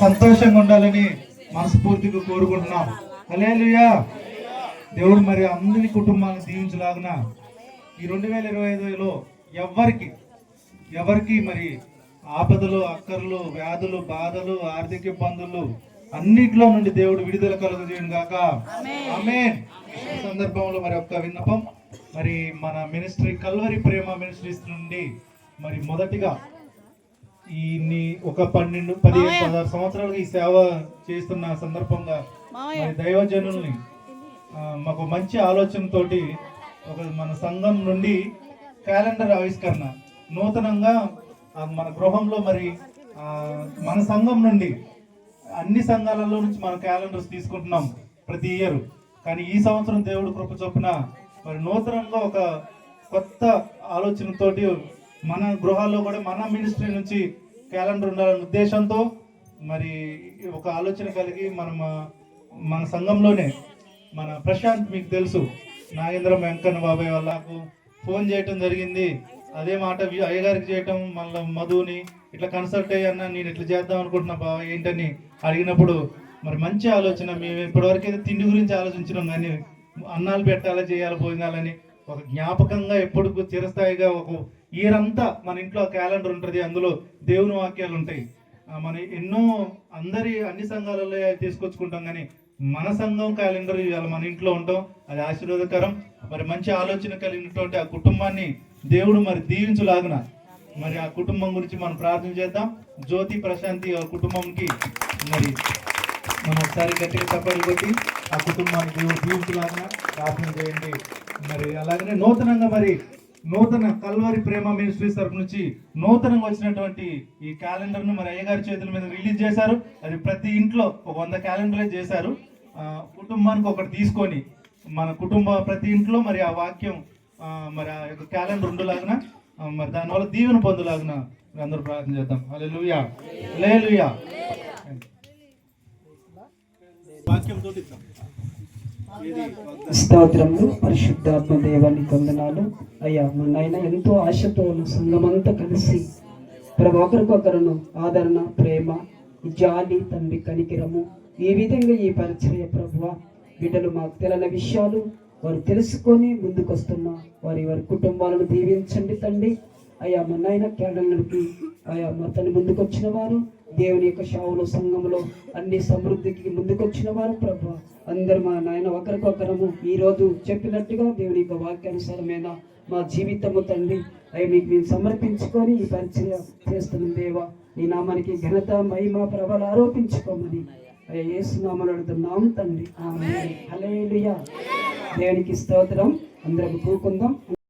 సంతోషంగా ఉండాలని మనస్ఫూర్తిగా కోరుకుంటున్నాం. హల్లెలూయా. దేవుడు మరి అందరి కుటుంబాలను దీవించలాగున ఈ రెండు వేల ఇరవై ఐదులో ఎవరికి ఎవరికి మరి ఆపదలు అక్కర్లు వ్యాధులు బాధలు ఆర్థిక ఇబ్బందులు అన్నిట్లో నుండి దేవుడు విడుదల కలుగజేయను గాక. ఆమేన్ ఈ సందర్భంలో మరి ఒక్క విన్నపం. మరి మన మినిస్ట్రీ కల్వరి ప్రేమ మినిస్ట్రీస్ నుండి మరి మొదటిగా ఈ నీ- ఒక పన్నెండు పదిహేను పదహారు సంవత్సరాలుగా ఈ సేవ చేస్తున్న సందర్భంగా దైవజనుల్ని మాకు మంచి ఆలోచనతోటి ఒక మన సంఘం నుండి క్యాలెండర్ ఆవిష్కరణ. నూతనంగా మన గృహంలో మరి మన సంఘం నుండి అన్ని సంఘాలలో నుంచి మన క్యాలెండర్స్ తీసుకుంటున్నాం ప్రతి ఇయర్ కానీ ఈ సంవత్సరం దేవుడు కృప చొప్పున మరి నూతనంగా ఒక కొత్త ఆలోచనతోటి మన గృహాల్లో కూడా మన మినిస్ట్రీ నుంచి క్యాలెండర్ ఉండాలనే ఉద్దేశంతో మరి ఒక ఆలోచన కలిగి మనం మన సంఘంలోనే మన ప్రశాంత్ మీకు తెలుసు నాగేంద్ర వెంకన్న బాబాయ్ వాళ్ళకు ఫోన్ చేయటం జరిగింది. అదే మాట వి- అయ్యగారికి చేయటం మళ్ళీ మధుని ఇట్లా కన్సల్ట్ అయ్యన్న నేను ఇట్లా చేద్దాం అనుకుంటున్నా బాబా ఏంటని అడిగినప్పుడు మరి మంచి ఆలోచన మేము ఇప్పటివరకు అయితే తిండి గురించి ఆలోచించినాం కానీ అన్నాలు పెట్టాలా చేయాలి భోజనాలని ఒక జ్ఞాపకంగా ఎప్పుడు చిరస్థాయిగా ఒక ఇయర్ మన ఇంట్లో క్యాలెండర్ ఉంటుంది అందులో దేవుని వాక్యాలు ఉంటాయి. మన ఎన్నో అందరి అన్ని సంఘాలలో తీసుకొచ్చుకుంటాం కానీ మన సంఘం క్యాలెండర్ ఇవాళ మన ఇంట్లో ఉంటాం అది ఆశీర్వాదకరం. మరి మంచి ఆలోచన కలిగినటువంటి ఆ కుటుంబాన్ని దేవుడు మరి దీవించులాగున మరి ఆ కుటుంబం గురించి మనం ప్రార్థన చేద్దాం. జ్యోతి ప్రశాంతి ఆ కుటుంబంకి మరి మనం ఒకసారి గట్టిగా చప్పట్లు కొట్టి ఆ కుటుంబానికి దేవుడు దీవించులాగున ప్రార్థన చేయండి. మరి అలాగనే నూతనంగా మరి నూతన కల్వరి ప్రేమ మినిస్ట్రీస్ తరపు నుంచి నూతనంగా వచ్చినటువంటి ఈ క్యాలెండర్ను మరి అయ్యగారి చేతుల మీద రిలీజ్ చేశారు. అది ప్రతి ఇంట్లో ఒక వంద క్యాలెండరే చేశారు. కుటుంబానికి ఒకటి తీసుకొని మన కుటుంబ ప్రతి ఇంట్లో మరి ఆ వాక్యం మరి ఆ యొక్క క్యాలెండర్ ఉండేలాగిన మరి దానివల్ల దీవెన పొందులాగిన అందరూ ప్రార్థన చేద్దాం. అలే లూయా లూయా వాక్యం తోటిద్దాం స్తోత్రములు పరిశుద్ధాత్మ దేవానికి వందనాలు అయ్యా మా నాయన ఎంతో ఆశతో ఉన్న సంఘమంతా కలిసి ప్రభు ఒకరికొకరును ఆదరణ ప్రేమ జాలి తండ్రి కనికిరము ఈ విధంగా ఈ పరిచర్య ప్రభువ బిడ్డలు మాకు తెలియని విషయాలు వారు తెలుసుకొని ముందుకొస్తున్న వారి వారి కుటుంబాలను దీవించండి తండ్రి. అయ్యా మా నాయన కేడలకి అయ్యా మా తల్లి ముందుకొచ్చిన వారు దేవుని యొక్క షావులో సంఘంలో అన్ని సమృద్ధికి ముందుకొచ్చిన వారు ప్రభు. అందరు మా నాయన ఒకరికొకరము ఈ రోజు చెప్పినట్టుగా దేవుని యొక్క వాక్యానుసారమైన మా జీవితము తండ్రి అవి మీకు మేము సమర్పించుకొని ఈ పరిచయం చేస్తున్న దేవా. నీ నామానికి ఘనత మహిమ ప్రభలు ఆరోపించుకోమని. ఏసునామలు అడుగుతున్నాం తండ్రి. దేవునికి స్తోత్రం. అందరం కూకుందాం.